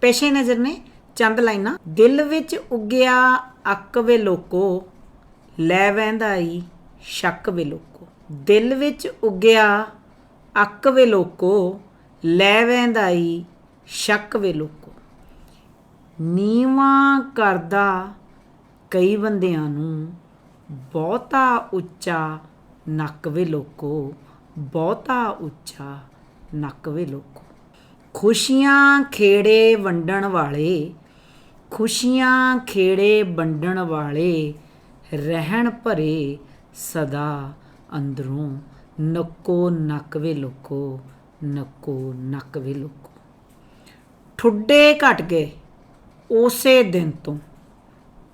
ਪੇਸ਼ੇ ਨਜ਼ਰ ਨੇ, ਚੰਦ ਲਾਈਨਾਂ। ਦਿਲ ਵਿੱਚ ਉੱਗਿਆ ਅੱਕ ਵੇ ਲੋਕੋ, ਲੈ ਵਹਿੰਦਾ ਈ ਸ਼ੱਕ ਵੇ ਲੋਕੋ। ਦਿਲ ਵਿੱਚ ਉੱਗਿਆ ਅੱਕ ਵੇ ਲੋਕੋ, ਲੈ ਵਹਿੰਦਾ ਈ ਸ਼ੱਕ ਵੇ ਲੋਕੋ। ਨੀਵਾਂ ਕਰਦਾ ਕਈ ਬੰਦਿਆਂ ਨੂੰ, ਬਹੁਤਾ ਉੱਚਾ ਨੱਕ ਵੇ ਲੋਕੋ, ਬਹੁਤਾ ਉੱਚਾ ਨੱਕ ਵੇ ਲੋਕੋ। ਖੁਸ਼ੀਆਂ ਖੇੜੇ ਵੰਡਣ ਵਾਲੇ, ਖੁਸ਼ੀਆਂ ਖੇੜੇ ਵੰਡਣ ਵਾਲੇ ਰਹਿਣ ਭਰੇ ਸਦਾ ਅੰਦਰੋਂ। ਨੱਕੋ ਨੱਕ ਵੇ ਲੋਕੋ, ਨੱਕੋ ਨੱਕ ਵੇ ਲੋਕੋ। ਠੁੱਡੇ ਘਟ ਗਏ ਉਸੇ ਦਿਨ ਤੋਂ।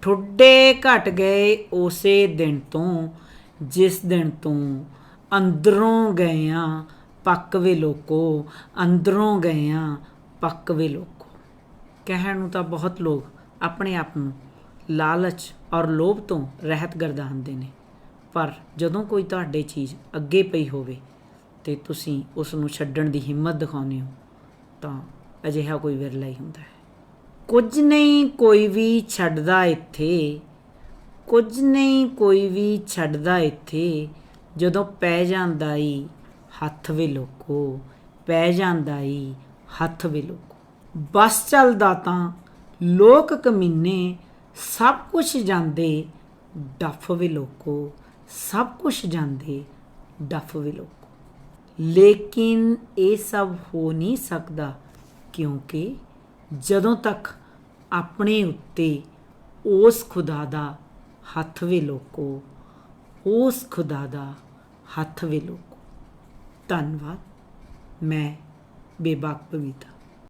ਠੁੱਡੇ ਘਟ ਗਏ ਉਸੇ ਦਿਨ ਤੋਂ, ਜਿਸ ਦਿਨ ਤੋਂ ਅੰਦਰੋਂ ਗਏ ਗਇਆਂ ਪੱਕ ਵੇ ਲੋਕੋ, ਅੰਦਰੋਂ ਗਇਆਂ ਪੱਕ ਵੇ ਲੋਕੋ। ਕਹਿਣ ਨੂੰ ਤਾਂ ਬਹੁਤ ਲੋਕ ਆਪਣੇ ਆਪ ਨੂੰ ਲਾਲਚ ਔਰ ਲੋਭ ਤੋਂ ਰਹਿਤ ਗਰਦਾਨਦੇ ਨੇ। ਪਰ ਜਦੋਂ ਕੋਈ ਤੁਹਾਡੇ ਚੀਜ਼ ਅੱਗੇ ਪਈ ਹੋਵੇ ਤੇ ਤੁਸੀਂ ਉਸ ਨੂੰ ਛੱਡਣ ਦੀ ਹਿੰਮਤ ਦਿਖਾਉਂਦੇ ਹੋ, ਤਾਂ ਅਜਿਹਾ ਕੋਈ ਵਿਰਲਾ ਹੀ ਹੁੰਦਾ ਹੈ। ਕੁਝ ਨਹੀਂ ਕੋਈ ਵੀ ਛੱਡਦਾ ਇੱਥੇ, ਕੁਝ ਨਹੀਂ ਕੋਈ ਵੀ ਛੱਡਦਾ ਇੱਥੇ, ਜਦੋਂ ਪੈ ਜਾਂਦਾ ਈ ਹੱਥ ਵੇ ਲੋਕੋ, ਪੈ ਜਾਂਦਾ ਈ ਹੱਥ ਵੇ ਲੋਕੋ। ਬਸ ਚੱਲਦਾ ਤਾਂ ਲੋਕ ਕਮੀਨੇ ਸਭ ਕੁਝ ਜਾਂਦੇ ਡੱਫ ਵੇ ਲੋਕੋ, ਸਭ ਕੁਝ ਜਾਂਦੇ ਡੱਫ ਵੇ ਲੋਕੋ। ਲੇਕਿਨ ਇਹ ਸਭ ਹੋ ਨਹੀਂ ਸਕਦਾ ਕਿਉਂਕਿ ਜਦੋਂ ਤੱਕ ਆਪਣੇ ਉੱਤੇ ਉਸ ਖੁਦਾ ਦਾ ਹੱਥ ਵੇ ਲੋਕੋ, ਉਸ ਖੁਦਾ ਦਾ ਹੱਥ ਵੇ ਲੋਕੋ। ਧੰਨਵਾਦ। ਮੈਂ ਬੇਬਾਕ ਪਵਿੱਤਾ